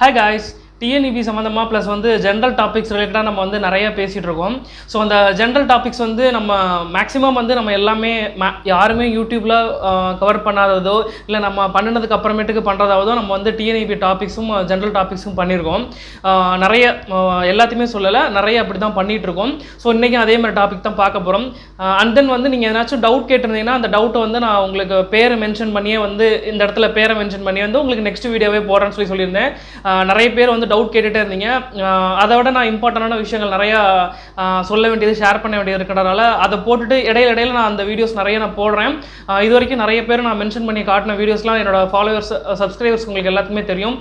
Hi guys, TNEB சம்மந்தமாக plus வந்து general topics ரிலேட்டடாக நம்ம வந்து நிறைய பேசிகிட்டு இருக்கோம். ஸோ அந்த ஜென்ரல் டாபிக்ஸ் வந்து நம்ம மேக்ஸிமம் வந்து நம்ம எல்லாமே யாருமே யூடியூப்பில் கவர் பண்ணாததோ இல்லை நம்ம பண்ணினதுக்கு அப்புறமேட்டுக்கு பண்ணுறதாவதோ நம்ம வந்து டிஎன்இபி டாபிக்ஸும் ஜென்ரல் டாபிக்ஸும் பண்ணியிருக்கோம் நிறைய எல்லாத்தையுமே சொல்லலை நிறைய அப்படி தான் பண்ணிகிட்டு இருக்கோம். ஸோ இன்றைக்கும் அதே மாதிரி டாபிக் தான் பார்க்க போகிறோம் அண்ட் தென் வந்து நீங்கள் ஏதாச்சும் டவுட் கேட்டிருந்தீங்கன்னா அந்த டவுட்டை வந்து நான் உங்களுக்கு பேரை மென்ஷன் பண்ணியே வந்து இந்த இடத்துல பேரை மென்ஷன் பண்ணி வந்து உங்களுக்கு நெக்ஸ்ட் வீடியோவே போடுறேன்னு சொல்லி சொல்லியிருந்தேன். நிறைய பேர் வந்து டவுட் கேட்டுகிட்டே இருந்தீங்க. அதை விட நான் இம்பார்ட்டண்டான விஷயங்கள் நிறையா சொல்ல வேண்டியது ஷேர் பண்ண வேண்டியது இருக்கிறனால அதை போட்டுட்டு இடையில இடையில நான் அந்த வீடியோஸ் நிறைய நான் போடுறேன். இது வரைக்கும் நிறைய பேர் நான் மென்ஷன் பண்ணி காட்டின வீடியோஸ்லாம் என்னோட ஃபாலோவர்ஸ் சப்ஸ்கிரைபர்ஸ் உங்களுக்கு எல்லாத்துக்குமே தெரியும்.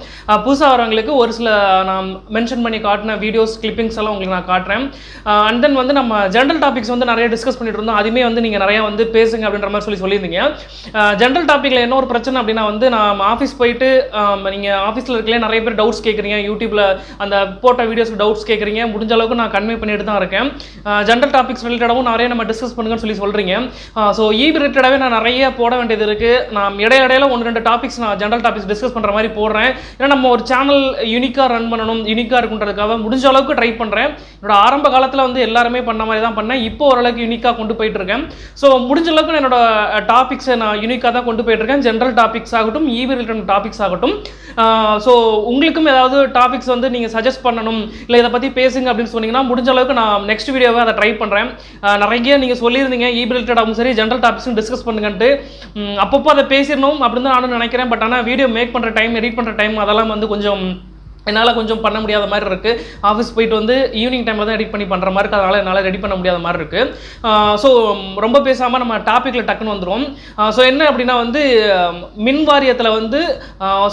புதுசாக வரவங்களுக்கு ஒரு சில நான் மென்ஷன் பண்ணி காட்டின வீடியோஸ் கிளிப்பிங்ஸ் எல்லாம் உங்களுக்கு நான் காட்டுறேன். அண்ட் தென் வந்து நம்ம ஜென்ரல் டாபிக்ஸ் வந்து நிறைய டிஸ்கஸ் பண்ணிட்டு இருந்தோம். அதுவுமே வந்து நீங்கள் நிறையா வந்து பேசுங்க அப்படின்ற மாதிரி சொல்லி சொல்லியிருந்தீங்க. ஜென்ரல் டாப்பிக்கில் என்ன ஒரு பிரச்சனை அப்படின்னா வந்து நான் ஆஃபீஸ் போயிட்டு நீங்கள் ஆஃபீஸில் இருக்கல நிறைய பேர் டவுட்ஸ் கேட்குறீங்க யூடியூப்பில் அந்த போட்ட வீடியோஸ்க்கு டவுட்ஸ் கேட்குறீங்க முடிஞ்ச அளவுக்கு நான் கன்வே பண்ணிட்டு தான் இருக்கேன். ஜென்ரல் டாபிக்ஸ் ரிலேட்டடாகவும் நிறைய நம்ம டிஸ்கஸ் பண்ணுங்கன்னு சொல்லி சொல்கிறீங்க ஸோ இபி ரிலேட்டடாகவே நான் நிறைய போட வேண்டியது இருக்குது நான் இடையில இடையில ஒன்று ரெண்டு டாபிக்ஸ் நான் ஜென்ரல் டாபிக்ஸ் டிஸ்கஸ் பண்ணுற மாதிரி போடுறேன். ஏன்னா நம்ம ஒரு சேனல் யூனிக்காக ரன் பண்ணணும் யூனிக்காக இருக்குன்றதுக்காக முடிஞ்ச அளவுக்கு ட்ரை பண்ணுறேன் என்னோட ஆரம்ப காலத்தில் வந்து எல்லாருமே பண்ண மாதிரி தான் பண்ணேன். இப்போ ஓரளவுக்கு யூனிக்காக கொண்டு போயிட்டு இருக்கேன். ஸோ முடிஞ்ச அளவுக்கு நான் என்னோட டாபிக்ஸை நான் யூனிக்காக தான் கொண்டு போயிட்டு இருக்கேன். ஜென்ரல் டாபிக்ஸ் ஆகட்டும் ஈவி ரிலேட்டட் டாபிக்ஸ் ஆகட்டும் ஸோ உங்களுக்கும் ஏதாவது டாபிக்ஸ் வந்து நீங்கள் சஜஸ்ட் பண்ணணும் இல்லை இதை பற்றி பேசுங்க அப்படின்னு சொன்னீங்கன்னா முடிஞ்ச அளவுக்கு நான் நெக்ஸ்ட் வீடியோவை அதை ட்ரை பண்ணுறேன் நிறைய நீங்கள் சொல்லியிருந்தீங்க ஈபிலிட்டடாகவும் ரிலேட்டடாகவும் சரி ஜென்ரல் டாபிக்ஸும் டிஸ்கஸ் பண்ணுங்கன்ட்டு. அப்பப்போ அதை பேசிடணும் அப்படின்னு தான் நானும் நினைக்கிறேன் பட் ஆனால் வீடியோ மேக் பண்ணுற டைம் எடிட் பண்ணுற டைம் அதெல்லாம் வந்து கொஞ்சம் என்னால் கொஞ்சம் பண்ண முடியாத மாதிரி இருக்குது ஆஃபீஸ் போயிட்டு வந்து ஈவினிங் டைமில் தான் எடிட் பண்ணி பண்ணுற மாதிரி இருக்குது அதனால் என்னால் ரெடி பண்ண முடியாத மாதிரி இருக்குது ஸோ ரொம்ப பேசாமல் நம்ம டாப்பிக்கில் டக்குன்னு வந்துடும் ஸோ என்ன அப்படின்னா வந்து மின் வாரியத்தில் வந்து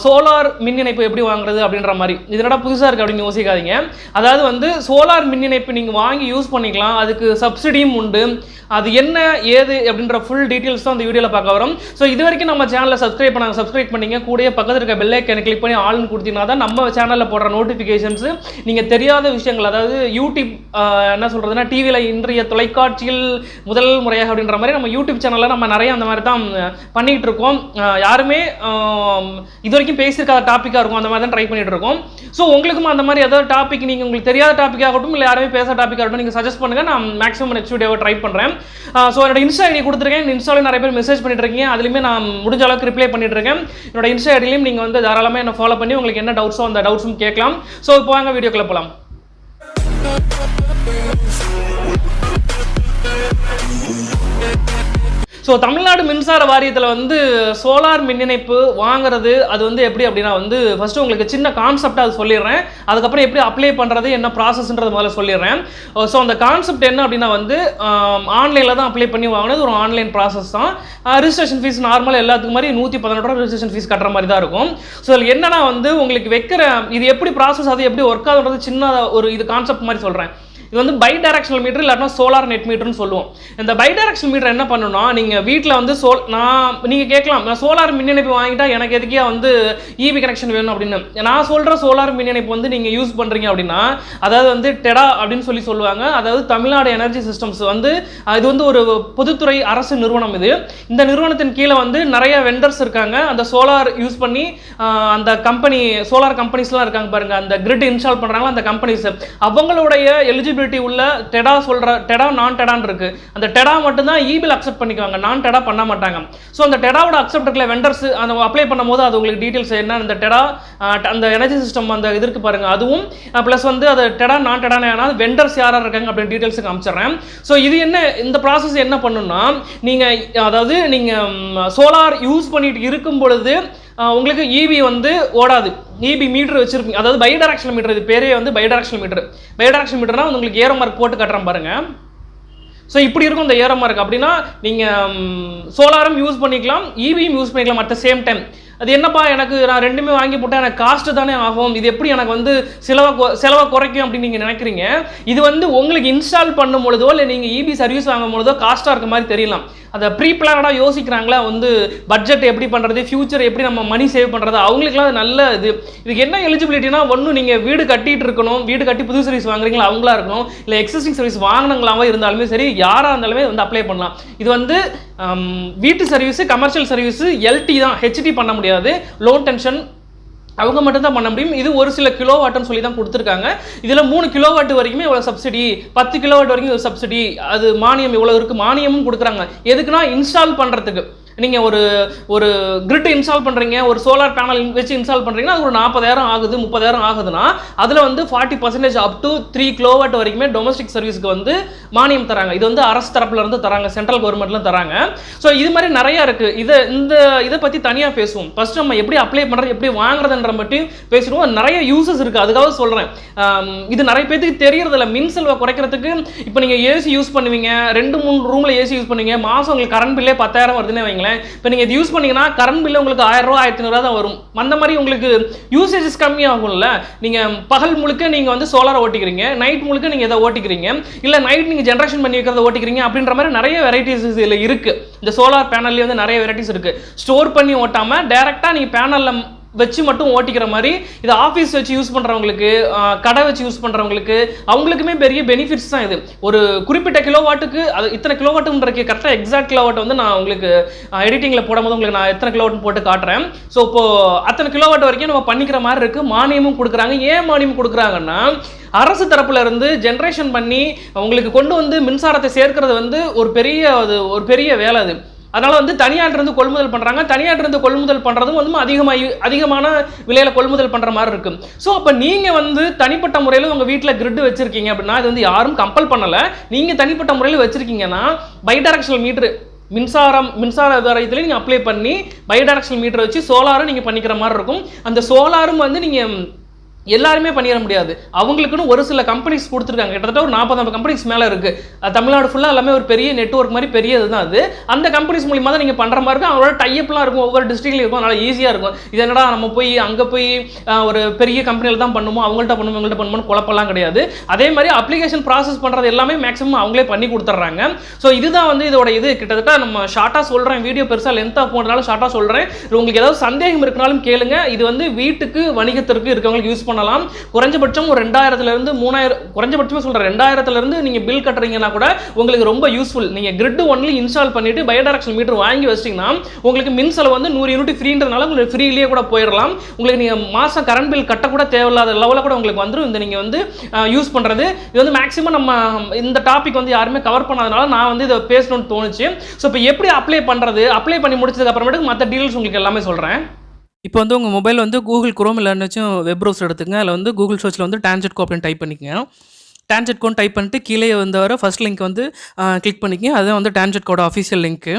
சோலார் மின் இணைப்பு எப்படி வாங்குறது அப்படின்ற மாதிரி. இது என்னடா புதுசாக இருக்குது அப்படின்னு யோசிக்காதீங்க. அதாவது வந்து சோலார் மின் இணைப்பு நீங்கள் வாங்கி யூஸ் பண்ணிக்கலாம். அதுக்கு சப்சிடியும் உண்டு. அது என்ன ஏது அப்படின்ற ஃபுல் டீட்டெயில்ஸ் தான் அந்த வீடியோவில் பார்க்க வரும். ஸோ இது வரைக்கும் நம்ம சேனலை சப்ஸ்கிரைப் பண்ணாங்க சப்ஸ்கிரைப் பண்ணீங்க. கூடயே பக்கத்தில் இருக்க பெல்லைக்கனை கிளிக் பண்ணி ஆள்னு கொடுத்தீங்கன்னா தான் நம்ம சேனலில் போடுற நோட்டிஃபிகேஷன்ஸு நீங்கள் தெரியாத விஷயங்கள் அதாவது யூடியூப் என்ன சொல்கிறதுனா டிவியில் இன்றைய தொலைக்காட்சியில் முதல் முறையாக அப்படின்ற மாதிரி நம்ம யூடியூப் சேனலில் நம்ம நிறைய அந்த மாதிரி தான் பண்ணிகிட்டு பண்ணிட்டு இருக்கோம். யாருமே இது வரைக்கும் பேசியிருக்காத டாப்பிக்காக இருக்கும் அந்த மாதிரி தான் ட்ரை பண்ணிட்டு இருக்கோம். ஸோ உங்களுக்கும் அந்த மாதிரி ஏதாவது டாபிக் நீங்கள் உங்களுக்கு தெரியாத டாப்பிக்காகட்டும் ஆகட்டும் இல்லை யாருமே பேச டாப்பிக்காகட்டும் ஆகட்டும் நீங்கள் சஜஸ்ட் பண்ணுங்கள் நான் மேக்ஸிமம் நெக்ஸ்ட் வீடியோவை ட்ரை பண்ணுறேன் ஸோ என்னோட இன்ஸ்டா ஐடி கொடுத்துருக்கேன். இன்ஸ்டாவில் நிறைய பேர் மெசேஜ் பண்ணிட்டு இருக்கீங்க. அதுலேயுமே நான் முடிஞ்ச அளவுக்கு ரிப்ளை பண்ணிட்டு இருக்கேன். என்னோட இன்ஸ்டா ஐடிலையும் நீங்கள் வந்து தாராளமாக என்ன ஃபாலோ பண்ணி உங்களுக்கு என்ன டவுட்ஸோ அந்த டவுட்ஸ் டவுட்ஸும் கேட்கலாம். ஸோ இப்போ வாங்க வீடியோக்குள்ள போகலாம் ஸோ தமிழ்நாடு மின்சார வாரியத்தில் வந்து சோலார் மின் இணைப்பு வாங்குறது அது வந்து எப்படி அப்படின்னா வந்து ஃபஸ்ட்டு உங்களுக்கு சின்ன கான்செப்ட் அது சொல்லிடுறேன். அதுக்கப்புறம் எப்படி அப்ளை பண்ணுறது என்ன ப்ராசஸ்ன்றது முதல்ல சொல்லிடுறேன். Uh, ஸோ அந்த கான்செப்ட் என்ன அப்படின்னா வந்து um, ஆன்லைனில் தான் அப்ளை பண்ணி வாங்கினது ஒரு ஆன்லைன் ப்ராசஸ் தான். ரிஜிஸ்ட்ரேஷன் ஃபீஸ் நார்மல் எல்லாத்துக்கு மாதிரி நூற்றி பதினெட்டு ரூபா ரிஜிஸ்ட்ரேஷன் ஃபீஸ் கட்டுற மாதிரி தான் இருக்கும். ஸோ இதில் என்னன்னா வந்து உங்களுக்கு வைக்கிற இது எப்படி ப்ராசஸ் அது எப்படி ஒர்க் ஆகுன்றது சின்ன ஒரு இது கான்செப்ட் மாதிரி சொல்கிறேன் இது வந்து பை டைரக்ஷனல் மீட்டர் இல்லாட்டினா சோலார் நெட் மீட்டர்னு சொல்லுவோம். இந்த பை டைரக்ஷனல் மீட்டர் என்ன பண்ணணும்னா நீங்கள் வீட்டில் வந்து சோல் நான் நீங்கள் கேட்கலாம். நான் சோலார் மின் இணைப்பு வாங்கிட்டா எனக்கு எதுக்கே வந்து இவி கனெக்ஷன் வேணும் அப்படின்னு. நான் சொல்கிற சோலார் மின் இணைப்பு வந்து நீங்கள் யூஸ் பண்ணுறீங்க அப்படின்னா அதாவது வந்து டெடா அப்படின்னு சொல்லி சொல்லுவாங்க. அதாவது தமிழ்நாடு எனர்ஜி சிஸ்டம்ஸ் வந்து இது வந்து ஒரு பொதுத்துறை அரசு நிறுவனம் இது. இந்த நிறுவனத்தின் கீழே வந்து நிறைய வெண்டர்ஸ் இருக்காங்க. அந்த சோலார் யூஸ் பண்ணி அந்த கம்பெனி சோலார் கம்பெனிஸ்லாம் இருக்காங்க பாருங்க. அந்த கிரிட் இன்ஸ்டால் பண்ணுறாங்களா அந்த கம்பெனிஸ் அவங்களுடைய எலிஜிபிலிட்டி உள்ள டெடா சொல்கிற டெடா நான் டெடான் இருக்கு. அந்த டெடா மட்டும்தான் இபில் அக்செப்ட் பண்ணிக்குவாங்க. நான் டெடா பண்ண மாட்டாங்க. ஸோ அந்த டெடாவோட அக்செப்ட் இருக்கல வெண்டர்ஸ் அந்த அப்ளை பண்ணும்போது அது உங்களுக்கு டீட்டெயில்ஸ் என்ன அந்த டெடா அந்த எனர்ஜி சிஸ்டம் அந்த இது இருக்குது பாருங்கள் அதுவும் ப்ளஸ் வந்து அது டெடா நான் டெடான ஏன்னா வெண்டர்ஸ் யாராக இருக்காங்க அப்படின்னு டீட்டெயில்ஸுக்கு காமிச்சிடுறேன் ஸோ இது என்ன இந்த ப்ராசஸ் என்ன பண்ணுன்னா நீங்கள் அதாவது நீங்கள் சோலார் யூஸ் பண்ணிட்டு இருக்கும் பொழுது உங்களுக்கு இபி வந்து ஓடாது. இபி மீட்டர் வச்சிருப்பீங்க. அதாவது பை டைரக்ஷனல் மீட்டர் இது பேரே வந்து bi directional meter bi directional மீட்டர்னா வந்து உங்களுக்கு ஏரோ மார்க் போட்டு கட்டுறேன் பாருங்கள் ஸோ இப்படி இருக்கும் இந்த ஏரோ மார்க் அப்படின்னா நீங்கள் சோலாரும் யூஸ் பண்ணிக்கலாம் இபியும் யூஸ் பண்ணிக்கலாம் அட் த சேம் டைம் அது என்னப்பா எனக்கு நான் ரெண்டுமே வாங்கி போட்டால் எனக்கு காஸ்ட்டு தானே ஆகும்? இது எப்படி எனக்கு வந்து செலவை கொ- செலவை குறைக்கும் அப்படின்னு நீங்கள் நினைக்கிறீங்க? இது வந்து உங்களுக்கு இன்ஸ்டால் பண்ணும் பொழுதோ இல்லை நீங்கள் இபி சர்வீஸ் வாங்கும் பொழுதோ காஸ்ட்டாக இருக்க மாதிரி தெரியலாம். அதை ப்ரீ பிளானடாக யோசிக்கிறாங்களா? வந்து பட்ஜெட் எப்படி பண்ணுறது ஃபியூச்சர் எப்படி நம்ம மணி சேவ் பண்ணுறது அவங்களுக்குலாம் அது நல்ல இது. இதுக்கு என்ன எலிஜிபிலிட்டினா ஒன்றும் நீங்கள் வீடு கட்டிட்டு இருக்கணும் வீடு கட்டி புது சர்வீஸ் வாங்குறீங்களா அவங்களா இருக்கணும் இல்லை எக்ஸிஸ்டிங் சர்வீஸ் வாங்கினங்களாவே இருந்தாலுமே சரி யாராக இருந்தாலுமே வந்து அப்ளை பண்ணலாம். இது வந்து வீட்டு சர்வீஸ் கமர்ஷியல் சர்வீஸ் எல்டி தான் ஹெச்டி பண்ண முடியும். முடியாது. லோ டென்ஷன் அவங்க மட்டும் தான் பண்ண முடியும். இது ஒரு சில கிலோ வாட்னு சொல்லி தான் கொடுத்துருக்காங்க. இதில் மூணு கிலோ வாட் வரைக்குமே இவ்வளோ சப்சிடி பத்து கிலோ வாட் வரைக்கும் சப்சிடி அது மானியம் இவ்வளோ இருக்குது மானியமும் கொடுக்குறாங்க. எதுக்குன்னா இன்ஸ்டால் பண்ணுறதுக்கு நீங்கள் ஒரு ஒரு கிரிட் இன்ஸ்டால் பண்ணுறீங்க ஒரு சோலார் பேனல் வச்சு இன்ஸ்டால் பண்ணுறீங்கன்னா அது ஒரு நாற்பதாயிரம் ஆகுது முப்பதாயிரம் ஆகுதுன்னா அதில் வந்து forty percentage up to three kilowatt வரைக்குமே டொமஸ்டிக் சர்வீஸ்க்கு வந்து மானியம் தராங்க. இது வந்து அரசு தரப்புல இருந்து தராங்க சென்ட்ரல் கவர்மெண்ட்ல தராங்க. ஸோ இது மாதிரி நிறைய இருக்கு. இதை இந்த இதை பற்றி தனியாக பேசுவோம். ஃபர்ஸ்ட் நம்ம எப்படி அப்ளை பண்ணுறது எப்படி வாங்குறதுன்ற பற்றி பேசிடுவோம். நிறைய யூசஸ் இருக்கு. அதுக்காக சொல்கிறேன் இது நிறைய பேத்துக்கு தெரியறதில்ல. மின் செலவை குறைக்கிறதுக்கு இப்போ நீங்கள் ஏசி யூஸ் பண்ணுவீங்க. ரெண்டு மூணு ரூமில் ஏசி யூஸ் பண்ணுவீங்க. மாதம் உங்களுக்கு கரண்ட் பில்லே பத்தாயிரம் வருதுன்னு வைங்களேன். இப்போ நீங்கள் இது யூஸ் பண்ணிங்கன்னா கரண்ட் பில்லு உங்களுக்கு ஆயிரம் ரூபா ஆயிரத்தி ஐநூறுவா தான் வரும். அந்த மாதிரி உங்களுக்கு யூசேஜஸ் கம்மியாகும்ல. நீங்கள் பகல் முழுக்க நீங்கள் வந்து சோலாரை ஓட்டிக்கிறீங்க நைட் முழுக்க நீங்கள் இதை ஓட்டிக்கிறீங்க இல்லை நைட் நீங்கள் ஜென்ரேஷன் பண்ணி வைக்கிறத ஓட்டிக்கிறீங்க அப்படின்ற மாதிரி நிறைய வெரைட்டிஸ் இதில் இருக்குது இந்த சோலார் பேனல்லே வந்து நிறைய வெரைட்டிஸ் இருக்குது ஸ்டோர் பண்ணி ஓட்டாமல் டேரெக்டாக நீங்கள் பேனலில் வச்சு மட்டும் ஓட்டிக்கிற மாதிரி இது ஆஃபீஸ் வச்சு யூஸ் பண்ணுறவங்களுக்கு கடை வச்சு யூஸ் பண்ணுறவங்களுக்கு அவங்களுக்குமே பெரிய பெனிஃபிட்ஸ் தான் இது. ஒரு குறிப்பிட்ட கிலோவாட்டுக்கு அது இத்தனை கிலோவாட்டுன்றக்கு கரெக்டாக எக்ஸாக்ட் கிலோவாட் வந்து நான் உங்களுக்கு எடிட்டிங்கில் போடும்போது உங்களுக்கு நான் எத்தனை கிலோவாட் போட்டு காட்டுறேன். ஸோ இப்போது அத்தனை கிலோவாட் வரைக்கும் நம்ம பண்ணிக்கிற மாதிரி இருக்குது மானியமும் கொடுக்குறாங்க. ஏன் மானியம் கொடுக்குறாங்கன்னா அரசு தரப்புல இருந்து ஜென்ரேஷன் பண்ணி உங்களுக்கு கொண்டு வந்து மின்சாரத்தை சேர்க்கிறது வந்து ஒரு பெரிய அது ஒரு பெரிய வேலை அது. அதனால் வந்து தனியார் இருந்து கொள்முதல் பண்ணுறாங்க தனியார்ட்ட இருந்து கொள்முதல் பண்ணுறதும் வந்து அதிகமாக அதிகமான விலையில் கொள்முதல் பண்ணுற மாதிரி இருக்கும் ஸோ அப்போ நீங்கள் வந்து தனிப்பட்ட முறையில் உங்கள் வீட்டில் கிரிட் வச்சுருக்கீங்க அப்படின்னா இது வந்து யாரும் கம்பல் பண்ணலை. நீங்கள் தனிப்பட்ட முறையில் வச்சுருக்கீங்கன்னா பைடைரக்ஷனல் மீட்ரு மின்சாரம் மின்சார வாரியத்தில் நீங்கள் அப்ளை பண்ணி பைடைரக்ஷனல் மீட்டர் வச்சு சோலாரும் நீங்கள் பண்ணிக்கிற மாதிரி இருக்கும். அந்த சோலாரும் வந்து நீங்கள் எல்லாருமே பண்ணிட முடியாது. அவங்களுக்குன்னு ஒரு சில கம்பெனிஸ் கொடுத்துருக்காங்க. கிட்டத்தட்ட ஒரு நாற்பது கம்பெனிஸ் மேலே இருக்குது தமிழ்நாடு ஃபுல்லாக எல்லாமே ஒரு பெரிய நெட்வொர்க் மாதிரி பெரிய இதுதான் அது. அந்த கம்பெனிஸ் மூலியமாக தான் நீங்கள் பண்ணுற மாதிரி இருக்கும். அவங்களோட டைப்லாம் இருக்கும். ஒவ்வொரு டிஸ்ட்ரிக்ட்லையும் இருக்கும். அதனால ஈஸியாக இருக்கும். இது என்னடா நம்ம போய் அங்கே போய் ஒரு பெரிய கம்பெனியில் தான் பண்ணுமோ? அவங்கள்ட்ட பண்ணுமோ? இவங்கள்ட்ட பண்ணுமோன்னு குழப்பம்லாம் கிடையாது. அதே மாதிரி அப்ளிகேஷன் ப்ராசஸ் பண்ணுறது எல்லாமே மேக்ஸிமம் அவங்களே பண்ணி கொடுத்துட்றாங்க ஸோ இதுதான் வந்து இதோட இது. கிட்டத்தட்ட நம்ம ஷார்ட்டாக சொல்கிறேன் வீடியோ பெருசாக லென்த்தாக போனதுனால ஷார்ட்டாக சொல்கிறேன் உங்களுக்கு ஏதாவது சந்தேகம் இருக்குனாலும் கேளுங்க. இது வந்து வீட்டுக்கு வணிகத்திற்கு இருக்கவங்களுக்கு யூஸ் பண்ணலாம். குறைஞ்சபட்சம் ஒரு ரெண்டாயிரத்துல இருந்து மூணாயிரம் குறைஞ்சபட்சமே சொல்கிறேன் ரெண்டாயிரத்துல இருந்து நீங்கள் பில் கட்டுறீங்கன்னா கூட உங்களுக்கு ரொம்ப யூஸ்ஃபுல் நீங்கள் கிரிட் ஒன்லி இன்ஸ்டால் பண்ணிட்டு பயோடைரக்ஷன் மீட்டர் வாங்கி வச்சிட்டிங்கன்னா உங்களுக்கு மின் செலவு வந்து நூறு யூனிட் ஃப்ரீன்றதுனால உங்களுக்கு ஃப்ரீலேயே கூட போயிடலாம். உங்களுக்கு நீங்கள் மாதம் கரண்ட் பில் கட்டக்கூட தேவையில்லாத லெவலில் கூட உங்களுக்கு வந்துடும் இந்த நீங்கள் வந்து யூஸ் பண்ணுறது இது வந்து மேக்ஸிமம் நம்ம இந்த டாபிக் வந்து யாருமே கவர் பண்ணாதனால நான் வந்து இதை பேசணும்னு தோணுச்சு. ஸோ இப்போ எப்படி அப்ளை பண்ணுறது அப்ளை பண்ணி முடிச்சதுக்கு அப்புறமேட்டுக்கு மற்ற டீல்ஸ் உங்களுக்கு எல்லாமே சொல்கிறேன் இப்போ வந்து உங்கள் மொபைல் வந்து கூகுள் குரோம் இல்லைன்னாச்சும் வெப் ப்ரௌசர் எடுத்துங்க அதில் வந்து கூகுள் சர்ச்சில் வந்து டான்ஜெட் கோ அப்படின்னு டைப் பண்ணிக்கங்க. டான்ஜெட் கோன் டைப் பண்ணிட்டு கீழே வந்து வர ஃபர்ஸ்ட் லிங்க் வந்து கிளிக் பண்ணிக்கங்க. அதுதான் வந்து டான்ஜெட் கோட ஆஃபீஷியல் லிங்க்கு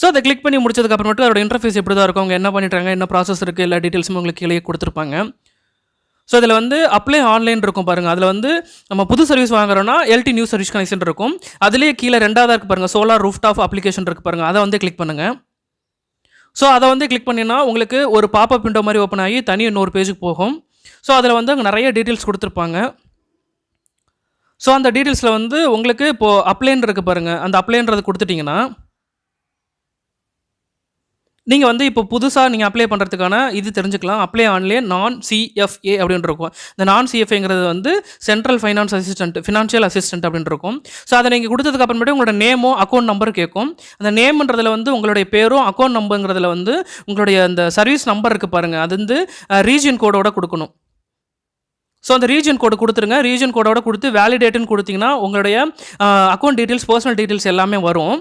ஸோ அதை கிளிக் பண்ணி முடிச்சதுக்கு அப்புறமேட்டு அதோட இன்டர்ஃபேஸ் எப்படி தான் இருக்கும்? அவங்க என்ன பண்ணிட்டாங்க? என்ன ப்ராசஸ் இருக்குது எல்லா டீட்டெயில்ஸும் உங்களுக்கு கீழே கொடுத்துருப்பாங்க. ஸோ இதில் வந்து அப்ளை ஆன்லைன் இருக்கும் பாருங்கள் அதில் வந்து நம்ம புது சர்வீஸ் வாங்குறோன்னா எல்டி நியூ சர்வீஸ் கனெக்ஷன் இருக்கும். அதுலேயே கீழே ரெண்டாவதாக இருக்குது பாருங்கள் சோலார் ரூஃப் டாப் அப்ளிகேஷன் இருக்குது பாருங்கள் அதை வந்து கிளிக் பண்ணுங்கள் ஸோ அதை வந்து கிளிக் பண்ணினா உங்களுக்கு ஒரு பாப்பப் விண்டோ மாதிரி ஓப்பன் ஆகி தனி இன்னொரு பேஜுக்கு போகும். ஸோ அதில் வந்து அங்கே நிறைய டீட்டெயில்ஸ் கொடுத்துருப்பாங்க. ஸோ அந்த டீட்டெயில்ஸில் வந்து உங்களுக்கு இப்போது அப்ளைன் இருக்குது பாருங்கள் அந்த அப்ளைன்றது கொடுத்துட்டிங்கன்னா நீங்கள் வந்து இப்போ புதுசாக நீங்கள் அப்ளை பண்ணுறதுக்கான இது தெரிஞ்சுக்கலாம். அப்ளை ஆன்லைன் நான் சிஎஃப்ஏ அப்படின்னு இருக்கும். இந்த நான் சிஎஃப்ஏங்கிறது வந்து central finance assistant financial assistant அப்படின்னு இருக்கும். ஸோ அதை நீங்கள் கொடுத்ததுக்கு அப்புறமேட்டு உங்களோட நேமோ அக்கௌண்ட் நம்பர் கேட்கும். அந்த நேம்ன்றதுல வந்து உங்களுடைய பேரும் அக்கௌண்ட் நம்பருங்கிறதுல வந்து உங்களுடைய அந்த சர்வீஸ் நம்பர் இருக்குது பாருங்கள் அது வந்து ரீஜியன் கோடோட கொடுக்கணும். ஸோ அந்த ரீஜன் கோடு கொடுத்துருங்க. ரீஜன் கோடோட கொடுத்து வேலிடேட்டுன்னு கொடுத்தீங்கன்னா உங்களுடைய அக்கௌண்ட் டீட்டெயில்ஸ் பர்சனல் டீட்டெயில்ஸ் எல்லாமே வரும்.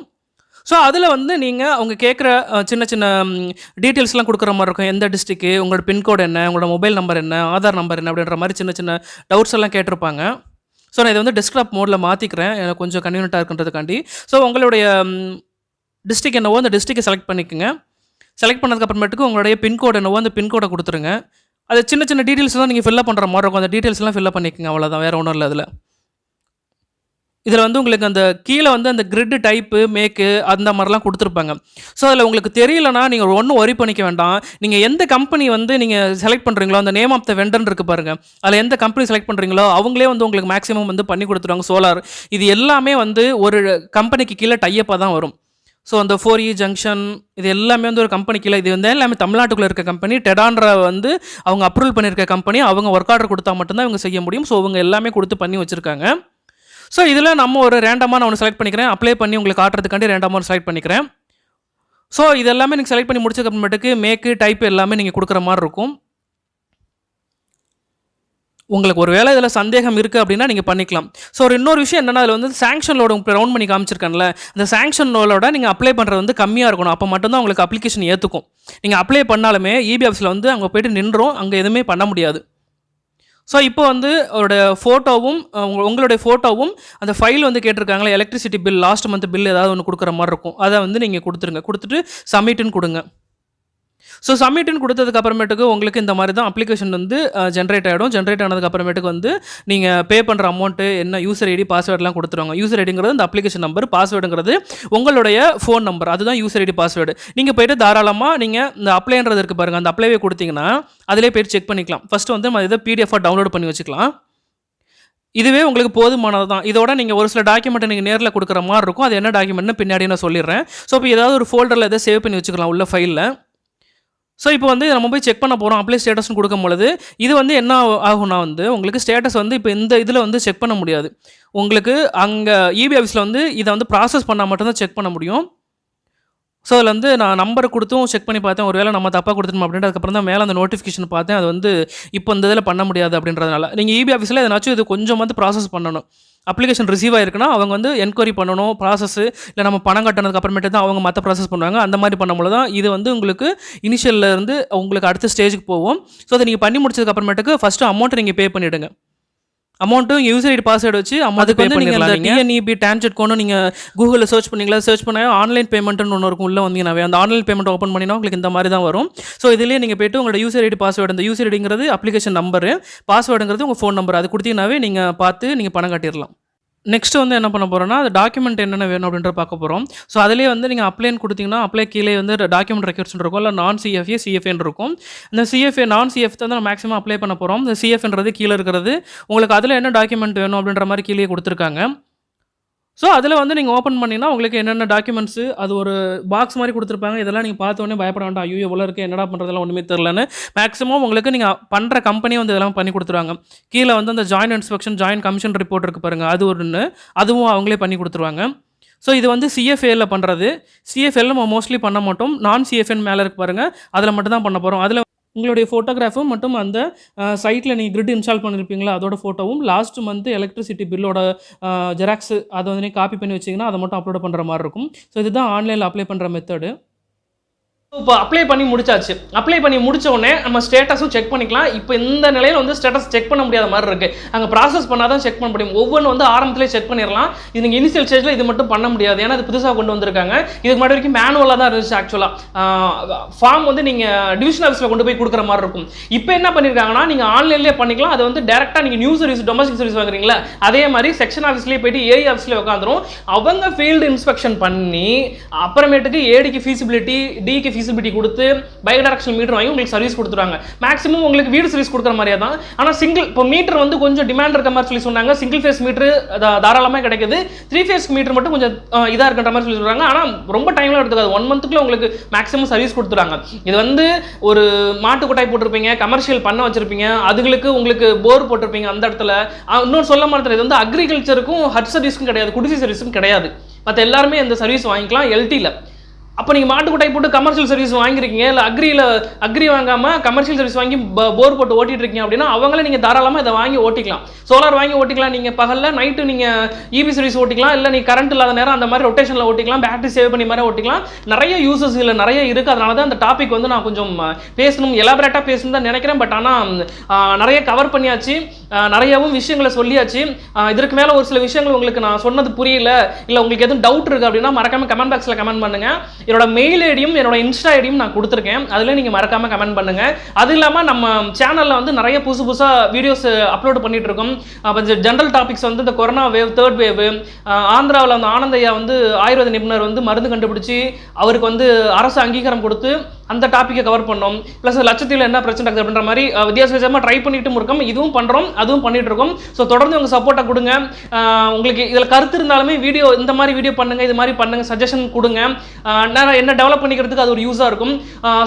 ஸோ அதில் வந்து நீங்கள் அவங்க கேட்குற சின்ன சின்ன டீட்டெயில்ஸ்லாம் கொடுக்குற மாதிரி இருக்கும். எந்த டிஸ்ட்ரிக்கு உங்களோட பின்கோடு என்ன உங்களோட மொபைல் நம்பர் என்ன ஆதார் நம்பர் என்ன அப்படின்ற மாதிரி சின்ன சின்ன டவுட்ஸ் எல்லாம் கேட்டிருப்பாங்க. ஸோ நான் இதை வந்து டெஸ்க்டாப் மோடில் மாற்றிக்கிறேன் எனக்கு கொஞ்சம் கன்வீனியண்ட்டாக இருக்குன்றதுக்காண்டி. ஸோ உங்களுடைய டிஸ்ட்ரிக் என்னவோ அந்த டிஸ்ட்ரிக்கை செலக்ட் பண்ணிக்கோங்க. செலக்ட் பண்ணதுக்கு அப்புறமேட்டுக்கு உங்களுடைய பின்கோடு என்னவோ அந்த பின்கோடை கொடுத்துருங்க. அது சின்ன சின்ன டீட்டெயில்ஸ் தான் நீங்கள் ஃபில்லப் பண்ணுற மாதிரி இருக்கும். அந்த டீட்டெயில்ஸ்லாம் ஃபில்லப் பண்ணிக்கோங்க. அவ்வளோதான் வேறு ஒன்றும் இல்லை அதில். இதில் வந்து உங்களுக்கு அந்த கீழே வந்து அந்த கிரிட் டைப்பு மேக்கு அந்த மாதிரிலாம் கொடுத்துருப்பாங்க. ஸோ அதில் உங்களுக்கு தெரியலனா நீங்கள் ஒன்றும் ஒரி பண்ணிக்க வேண்டாம். நீங்கள் எந்த கம்பெனி வந்து நீங்கள் செலக்ட் பண்ணுறீங்களோ அந்த நேம் ஆஃப் த வெண்டர்னு இருக்குது பாருங்கள் அதில் எந்த கம்பெனி செலக்ட் பண்ணுறீங்களோ அவங்களே வந்து உங்களுக்கு மேக்ஸிமம் வந்து பண்ணி கொடுத்துருவாங்க சோலார் இது எல்லாமே வந்து ஒரு கம்பெனிக்கு கீழே டையப்பாக தான் வரும். ஸோ அந்த ஃபோர் இ ஜங்ஷன் இது எல்லாமே வந்து ஒரு கம்பெனி கீழே இது வந்து எல்லாமே தமிழ்நாட்டுக்குள்ளே இருக்க கம்பெனி டெடான்ற வந்து அவங்க அப்ரூவல் பண்ணியிருக்க கம்பெனி அவங்க ஒர்க் ஆர்டர் கொடுத்தா மட்டும்தான் இவங்க செய்ய முடியும். ஸோ அவங்க எல்லாமே கொடுத்து பண்ணி வச்சுருக்காங்க. ஸோ இதில் நம்ம ஒரு ரேண்டமாக நான் ஒன்று செலக்ட் பண்ணிக்கிறேன். அப்ளை பண்ணி உங்களுக்கு காட்டுறதுக்காண்டி ரேண்டமாக ஒரு செலக்ட் பண்ணிக்கிறேன். ஸோ இது எல்லாமே நீங்கள் செலக்ட் பண்ணி முடிச்சதுக்கு அப்புறமேட்டுக்கு மேக்கு டைப் எல்லாமே நீங்கள் கொடுக்குற மாதிரி இருக்கும். உங்களுக்கு ஒரு வேலை இதில் சந்தேகம் இருக்குது அப்படின்னா நீங்கள் பண்ணிக்கலாம். ஸோ ஒரு இன்னொரு விஷயம் என்னென்னா அதில் வந்து சாங்ஷன் லோடு உங்களுக்கு ரவுண்ட் பண்ணி காமிச்சிருக்கேன்ல அந்த சாங்ஷன் லோடோட நீங்கள் அப்ளை பண்ணுறது வந்து கம்மியாக இருக்கணும். அப்போ மட்டும்தான் உங்களுக்கு அப்ளிகேஷன் ஏற்றுக்கும் நீங்கள் அப்ளை பண்ணாலுமே இபி ஆஃபீஸில் வந்து அங்கே போயிட்டு நின்றோம் அங்கே எதுவுமே பண்ண முடியாது. ஸோ இப்போ வந்து அவரோட ஃபோட்டோவும் உங்களுடைய ஃபோட்டோவும் அந்த ஃபைல் வந்து கேட்டிருக்காங்களே electricity bill last month bill ஏதாவது ஒன்று கொடுக்குற மாதிரி இருக்கும். அதை வந்து நீங்கள் கொடுத்துருங்க. கொடுத்துட்டு சப்மிட்டுன்னு கொடுங்க. ஸோ சப்மிட்னு கொடுத்ததுக்கு அப்புறமேட்டுக்கு உங்களுக்கு இந்த மாதிரி தான் அப்ளிகேஷன் வந்து ஜென்ரேட் ஆகிடும் ஜென்ரேட் ஆனதுக்கு அப்புறமேட்டுக்கு வந்து நீங்கள் பே பண்ணுற அமௌண்ட்டு என்ன யூசர் ஐடி பாஸ்வேர்ட்லாம் கொடுத்துருவாங்க. யூசர் ஐடிங்கிறது இந்த அப்ளிகேஷன் நம்பர் பாஸ்வேர்டுங்கிறது உங்களுடைய ஃபோன் நம்பர் அதுதான் யூசர் ஐடி பாஸ்வேர்டு நீங்கள் போயிட்டு தாராளமாக நீங்கள் இந்த அப்ளைன்றது இருக்குது பாருங்கள் அந்த அப்ளைவே கொடுத்தீங்கன்னா அதிலே போயிட்டு செக் பண்ணிக்கலாம். ஃபஸ்ட்டு வந்து நம்ம இதை பிடிஎஃபாக டவுன்லோட் பண்ணி வச்சுக்கலாம். இதுவே உங்களுக்கு போதுமானது தான். இதோட நீங்கள் ஒரு சில டாக்குமெண்ட்டை நீங்கள் நேரில் கொடுக்குற மாதிரி இருக்கும். அது என்ன டாக்குமெண்ட்னு பின்னாடி நான் சொல்லிடுறேன். ஸோ இப்போ ஏதாவது ஒரு ஃபோல்டரில் எதாவது சேவ் பண்ணி வச்சுக்கலாம் உள்ள ஃபைலில் ஸோ இப்போ வந்து நம்ம போய் செக் பண்ண போகிறோம் அப்ளை ஸ்டேட்டஸ்னு கொடுக்கும் பொழுது இது வந்து என்ன ஆகும்னா வந்து உங்களுக்கு ஸ்டேட்டஸ் வந்து இப்போ இந்த இதில் வந்து செக் பண்ண முடியாது. உங்களுக்கு அங்கே இபி ஆஃபீஸில் வந்து இதை வந்து ப்ராசஸ் பண்ணால் மட்டும்தான் செக் பண்ண முடியும். ஸோ அதில் வந்து நான் நம்பர் கொடுத்தும் செக் பண்ணி பார்த்தேன். ஒருவேளை நம்ம தப்பாக கொடுத்துருமா அப்படின்ட்டு அதுக்கப்புறம் தான் மேலே அந்த நோட்டிஃபிகேஷன் பார்த்தேன். அது வந்து இப்போ இந்த இதில் பண்ண முடியாது அப்படின்றதுனால. நீங்கள் இபி ஆஃபீஸில் எதனாச்சும் இது கொஞ்சம் வந்து ப்ராசஸ் பண்ணணும். அப்ளிகேஷன் ரிசீவ் ஆயிருக்குன்னா அவங்க வந்து என்கொயரி பண்ணணும் ப்ராசஸ் இல்லை நம்ம பணம் கட்டினதுக்கு அப்புறமேட்டு தான் அவங்க மற்ற ப்ராசஸ் பண்ணுவாங்க. அந்த மாதிரி பண்ணும்போது தான் இது வந்து உங்களுக்கு இனிஷியல்ல இருந்து உங்களுக்கு அடுத்த ஸ்டேஜுக்கு போவோம் ஸோ அதை நீங்கள் பண்ணி முடிச்சதுக்கு அப்புறமேட்டுக்கு ஃபஸ்ட்டு அமௌண்ட்டை நீங்கள் பே பண்ணிவிடுங்க அமௌண்ட்டும் யூசர் ஐடி பாஸ்வேர்டு வச்சு அதுக்கு வந்து நீங்கள் இந்த டிஎன்இபி டான்ஜெட் கொண்டு நீங்கள் கூகுளில் சர்ச் பண்ணீங்களா? சர்ச் பண்ண ஆன்லைன் பேமெண்ட்னு ஒன்று இருக்கும். உள்ள வந்தீங்கன்னாவே அந்த ஆன்லைன் பேமெண்ட் ஓப்பன் பண்ணினா உங்களுக்கு இந்த மாதிரி தான் வரும். ஸோ இதுலேயே நீங்கள் போயிட்டு உங்களோட யூசர் ஐடி பாஸ்வேர்டு இந்த யூசர் ஐடிங்கிறது அப்ளிகேஷன் நம்பரு பாஸ்வேர்டுங்கிறது உங்கள் ஃபோன் நம்பர் அது கொடுத்தீங்கன்னாவே நீங்கள் பார்த்து நீங்கள் பணம் கட்டிடலாம். நெக்ஸ்ட் வந்து என்ன பண்ண போகிறோம்னா அது டாக்குமெண்ட் என்னென்ன வேணும் அப்படின்ற பார்க்க போகிறோம் ஸோ அதிலே வந்து நீங்கள் அப்ளைன்னு கொடுத்தீங்கன்னா அப்ளை கீழே வந்து டாக்குமெண்ட் ரெக்யூர்ஸ் இருக்கும். இல்லை நான் சிஎஃப்ஏ சிஎஃப்ஏன்னு இருக்கும். இந்த சிஎஃப்ஏ நான் சிஎஃப் தான் நம்ம மேக்ஸிமம் அப்ளை பண்ண போகிறோம் இந்த சிஎஃப்ன்றது கீழே இருக்கிறது. உங்களுக்கு அதில் என்ன டாக்குமெண்ட் வேணும் அப்படின்ற மாதிரி கீழே கொடுத்துருக்காங்க. ஸோ அதில் வந்து நீங்கள் ஓப்பன் பண்ணிங்கன்னா உங்களுக்கு என்னென்ன டாக்குமெண்ட்ஸு அது ஒரு பாக்ஸ் மாதிரி கொடுத்துருப்பாங்க. இதெல்லாம் நீங்கள் பார்த்தோன்னே பயப்பட வேண்டாம். ஐயோ எவ்வளோ இருக்குது என்னடா பண்ணுறதெல்லாம் ஒன்றுமே தெரிலன்னு மேக்ஸிமம் உங்களுக்கு நீங்கள் பண்ணுற கம்பெனி வந்து இதெல்லாம் பண்ணி கொடுத்துருவாங்க. கீழே வந்து அந்த joint inspection joint commission report இருக்குது பாருங்கள் அது ஒன்று அதுவும் அவங்களே பண்ணி கொடுத்துருவாங்க. ஸோ இது வந்து சிஎஃப்ஏல பண்ணுறது சிஎஃப்ஏல நம்ம மோஸ்ட்லி பண்ண மாட்டோம். நான் சிஎஃப்என் மேலே இருக்கு பாருங்கள் அதில் மட்டும்தான் பண்ண போகிறோம் அதில் உங்களுடைய ஃபோட்டோகிராஃபும் மட்டும் அந்த சைட்டில் நீங்கள் கிரிட் இன்ஸ்டால் பண்ணியிருப்பீங்களா அதோட ஃபோட்டோவும் லாஸ்ட் மந்த் எலக்ட்ரிசிட்டி பில்லோட ஜெராக்ஸ் அதை வந்து நீங்கள் காப்பி பண்ணி வச்சிங்கன்னா அதை மட்டும் அப்லோட் பண்ணுற மாதிரி இருக்கும். ஸோ இதுதான் ஆன்லைனில் அப்ளை பண்ணுற மெத்தடு இப்போ அப்ளை பண்ணி முடிச்சாச்சு. அப்ளை பண்ணி முடிச்ச உடனே நம்ம ஸ்டேட்டஸும் செக் பண்ணிக்கலாம். இப்போ இந்த நிலையில் வந்து ஸ்டேட்டஸ் செக் பண்ண முடியாத மாதிரி இருக்கு. அங்கே ப்ராசஸ் பண்ணால் தான் செக் பண்ண முடியும். ஒவ்வொன்றும் வந்து ஆரம்பத்திலே செக் பண்ணிடலாம். இது நீங்கள் இனிஷியல் ஸ்டேஜில் இது மட்டும் பண்ண முடியாது. ஏன்னா அது புதுசாக கொண்டு வந்திருக்காங்க. இதுக்கு முன்னாடி வரைக்கும் மேனுவலாக தான் இருந்துச்சு ஆக்சுவலாக ஃபார்ம் வந்து நீங்கள் டிவிஷன் ஆஃபீஸில் கொண்டு போய் கொடுக்குற மாதிரி இருக்கும். இப்போ என்ன பண்ணியிருக்காங்கன்னா நீங்கள் ஆன்லைன்லேயே பண்ணிக்கலாம். அது வந்து டேரெக்டாக நீங்கள் நியூ சர்வீஸ் டொமஸ்டிக் சர்வீஸ் வாங்குறீங்களா? அதே மாதிரி செக்ஷன் ஆஃபீஸ்லேயே போயிட்டு ஏஐ ஆஃபீஸ்லேயே உட்காந்துரும் அவங்க ஃபீல்டு இன்ஸ்பெக்ஷன் பண்ணி அப்புறமேட்டுக்கு ஏடிக்கு ஃபீசிபிலிட்டி டிக்கு சிசிபிடி கொடுத்து பை டேரக்ஷன் மீட்டர் வாங்கி உங்களுக்கு சர்வீஸ் கொடுத்துருவாங்க. மேக்ஸிமம் உங்களுக்கு வீடு சர்வீஸ் கொடுக்குற மாதிரியே தான். ஆனால் சிங்கிள் இப்போ மீட்டர் வந்து கொஞ்சம் டிமாண்ட் இருக்க மாதிரி சொல்லி சொன்னாங்க. சிங்கிள் ஃபேஸ் மீட்டர் தாராளமாக கிடைக்குது. த்ரீ ஃபேஸ் மீட்டர் மட்டும் கொஞ்சம் இதாக இருக்கின்ற மாதிரி சொல்லி சொல்கிறாங்க ஆனால் ரொம்ப டைம்லாம் எடுத்துக்காது. ஒன் மந்த்துக்குள்ள உங்களுக்கு மேக்ஸிமம் சர்வீஸ் கொடுத்துருவாங்க. இது வந்து ஒரு மாட்டு கொட்டாய் போட்டிருப்பீங்க கமர்ஷியல் பண்ண வச்சிருப்பீங்க. அதுகளுக்கு உங்களுக்கு போர் போட்டிருப்பீங்க அந்த இடத்துல. இன்னொன்று சொல்ல மாட்டேன் இது வந்து அக்ரிகல்ச்சருக்கும் ஹட் சர்வீஸும் கிடையாது. குடிசை சர்வீஸும் கிடையாது. மற்ற எல்லாருமே இந்த சர்வீஸ் வாங்கிக்கலாம். எல்டியில் அப்போ நீங்கள் மாட்டுக்குட்டை போட்டு கமர்ஷியல் சர்வீஸ் வாங்கியிருக்கீங்க? இல்லை அக்ரியில் அக்ரி வாங்காமல் கமர்ஷியல் சர்வீஸ் வாங்கி போர் போட்டு ஓட்டிட்டு இருக்கீங்க அப்படின்னா அவங்களே நீங்கள் தாராளமாக இதை வாங்கி ஓட்டிக்கலாம். சோலார் வாங்கி ஓட்டிக்கலாம் நீங்கள் பகலில் நைட்டு நீங்கள் இபி சர்வீஸ் ஓட்டிக்கலாம் இல்லை நீ கரண்ட் இல்லாத நேரம் அந்த மாதிரி ரொட்டேஷனில் ஓட்டிக்கலாம் பேட்டரி சேவ் பண்ணி மாதிரி ஓட்டிக்கலாம். நிறைய யூசஸ் இல்லை நிறைய இருக்குது அதனால தான் அந்த டாபிக் வந்து நான் கொஞ்சம் பேசணும் எலாபரேட்டாக பேசணும் தான் நினைக்கிறேன். பட் ஆனால் நிறைய கவர் பண்ணியாச்சு. நிறையவும் விஷயங்களை சொல்லியாச்சு. இதற்கு மேலே ஒரு சில விஷயங்கள் உங்களுக்கு நான் சொன்னது புரியல. இல்லை உங்களுக்கு எதுவும் டவுட் இருக்குது அப்படின்னா மறக்காமல் கமெண்ட் பாக்ஸில் கமெண்ட் பண்ணுங்கள் என்னோட மெயில் ஐடியும் என்னோட இன்ஸ்டா ஐடியும் நான் கொடுத்துருக்கேன். அதில் நீங்கள் மறக்காம கமெண்ட் பண்ணுங்க. அது இல்லாமல் நம்ம சேனலில் வந்து நிறைய புதுசு புதுசாக வீடியோஸ் அப்லோட் பண்ணிட்டு இருக்கோம். கொஞ்சம் ஜென்ரல் டாபிக்ஸ் வந்து இந்த கொரோனா வேவ் தேர்ட் வேவ் ஆந்திராவில் அந்த ஆனந்தையா வந்து ஆயுர்வேத நிபுணர் வந்து மருந்து கண்டுபிடிச்சி அவருக்கு வந்து அரசு அங்கீகாரம் கொடுத்து அந்த டாப்பிக்கை கவர் பண்ணோம். ப்ளஸ் லட்சத்தில் என்ன பிரச்சனை இருக்குது அப்படின்ற மாதிரி வித்தியாச வித்தியாசமாக ட்ரை பண்ணிட்டும் இருக்கோம். இதுவும் பண்ணுறோம் அதுவும் பண்ணிட்டு இருக்கோம். ஸோ தொடர்ந்து உங்கள் சப்போர்ட்டை கொடுங்க. உங்களுக்கு இதில் கருத்து இருந்தாலுமே வீடியோ இந்த மாதிரி வீடியோ பண்ணுங்க இது மாதிரி பண்ணுங்க சஜஷன் கொடுங்க. நான் என்ன டெவலப் பண்ணிக்கிறதுக்கு அது ஒரு யூஸாக இருக்கும்.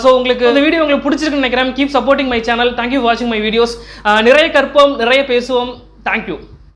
ஸோ உங்களுக்கு இந்த வீடியோ உங்களுக்கு பிடிச்சிருக்குன்னு நினைக்கிறேன். Keep supporting my channel thank you வாட்சிங் மை வீடியோஸ் நிறைய கற்போம் நிறைய பேசுவோம். தேங்க்யூ